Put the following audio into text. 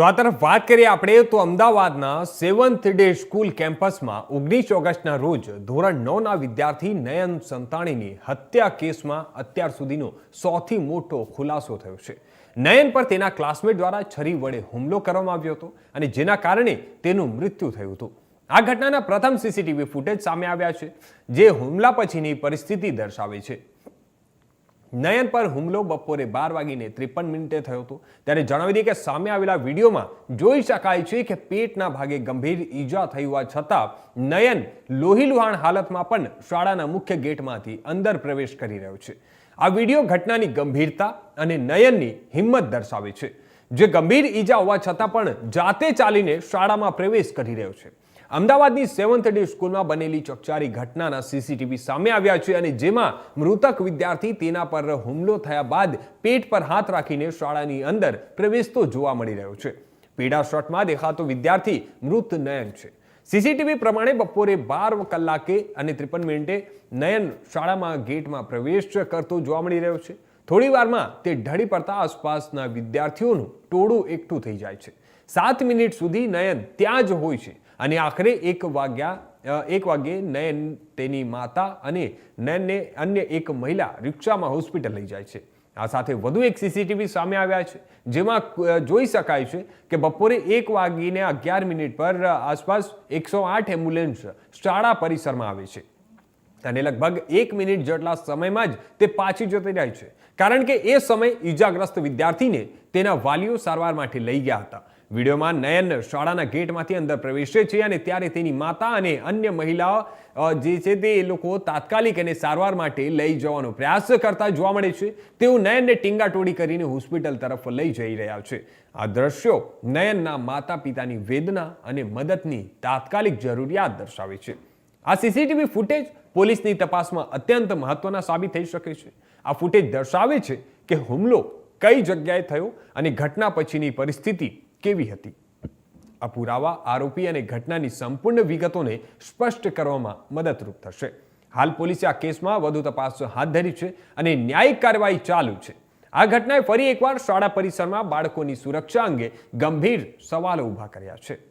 તો આ તરફ વાત કરીએ આપણે, તો અમદાવાદના સેવન્થ ડે સ્કૂલ કેમ્પસમાં ઓગણીસ ઓગસ્ટના રોજ ધોરણ નવના વિદ્યાર્થી નયન સંતાણીની હત્યા કેસમાં અત્યાર સુધીનો સૌથી મોટો ખુલાસો થયો છે. નયન પર તેના ક્લાસમેટ દ્વારા છરી વડે હુમલો કરવામાં આવ્યો હતો અને જેના કારણે તેનું મૃત્યુ થયું હતું. આ ઘટનાના પ્રથમ સીસીટીવી ફૂટેજ સામે આવ્યા છે, જે હુમલા પછીની પરિસ્થિતિ દર્શાવે છે. નયન પર હુમલો બપોરે બાર વાગીને ત્રેપન મિનિટે થયો હતો. ત્યારે જણાવી દઈએ કે સામે આવેલા વિડીયોમાં જોઈ શકાય છે કે પેટના ભાગે ગંભીર ઈજા થઈ હોવા છતાં નયન લોહીલુહાણ હાલતમાં પણ શાળાના મુખ્ય ગેટમાંથી અંદર પ્રવેશ કરી રહ્યો છે. આ વીડિયો ઘટનાની ગંભીરતા અને નયનની હિંમત દર્શાવે છે. જે ગંભીર ઈજા હોવા છતાં પણ જાતે ચાલીને શાળામાં પ્રવેશ કરી રહ્યો છે. અમદાવાદની સેવન્થ ડે સ્કૂલમાં બનેલી ચકચારી ઘટનાના સીસીટીવી સામે આવ્યા છે અને જેમાં મૃતક વિદ્યાર્થી તેના પર હુમલો થયા બાદ પેટ પર હાથ રાખીને શાળાની અંદર પ્રવેશતો જોવા મળી રહ્યો છે. પીડા શોટમાં દેખાતો વિદ્યાર્થી મૃત નયન છે. સીસીટીવી પ્રમાણે બપોરે બાર કલાકે અને ત્રેપન મિનિટે નયન શાળામાં ગેટમાં પ્રવેશ કરતો જોવા મળી રહ્યો છે. થોડી વારમાં તે ઢળી પડતા આસપાસના વિદ્યાર્થીઓનું ટોળું એકઠું થઈ જાય છે. સાત મિનિટ સુધી નયન ત્યાં જ હોય છે. અને આખરે એક વાગ્યા એક વાગ્યે નયન તેની માતા અને નયનને અન્ય એક મહિલા રિક્ષામાં હોસ્પિટલ લઈ જાય છે. આ સાથે વધુ એક સીસીટીવી સામે આવ્યા છે, જેમાં જોઈ શકાય છે કે બપોરે એક વાગીને અગિયાર મિનિટ પર આસપાસ એકસો આઠ એમ્બ્યુલન્સ શાળા પરિસરમાં આવે છે. અને લગભગ એક મિનિટ જેટલા સમયમાં જ તે પાછી જતી રહી છે. કારણ કે એ સમય ઈજાગ્રસ્ત વિદ્યાર્થીને તેના વાલીઓ સારવાર માટે લઈ ગયા હતા. વિડીયોમાં નયન શાળાના ગેટમાંથી અંદર પ્રવેશે છે અને ત્યારે તેની માતા અને અન્ય મહિલાઓ જે છે તે લોકો તાત્કાલિક એને સારવાર માટે લઈ જવાનો પ્રયાસ કરતા જોવા મળે છે. તેઓ નયનને ટીંગાટોડી કરીને હોસ્પિટલ તરફ લઈ જઈ રહ્યા છે. આ દ્રશ્યો નયનના માતા પિતાની વેદના અને મદદની તાત્કાલિક જરૂરિયાત દર્શાવે છે. આ સીસીટીવી ફૂટેજ પોલીસની તપાસમાં અત્યંત મહત્વના સાબિત થઈ શકે છે. આ ફૂટેજ દર્શાવે છે કે હુમલો કઈ જગ્યાએ થયો અને ઘટના પછીની પરિસ્થિતિ કેવી હતી. આ પુરાવા, આરોપી અને ઘટનાની સંપૂર્ણ વિગતોને સ્પષ્ટ કરવામાં મદદરૂપ થશે. હાલ પોલીસે આ કેસમાં વધુ તપાસ હાથ ધરી છે અને ન્યાયિક કાર્યવાહી ચાલુ છે. આ ઘટનાએ ફરી એકવાર શાળા પરિસરમાં બાળકોની સુરક્ષા અંગે ગંભીર સવાલો ઊભા કર્યા છે.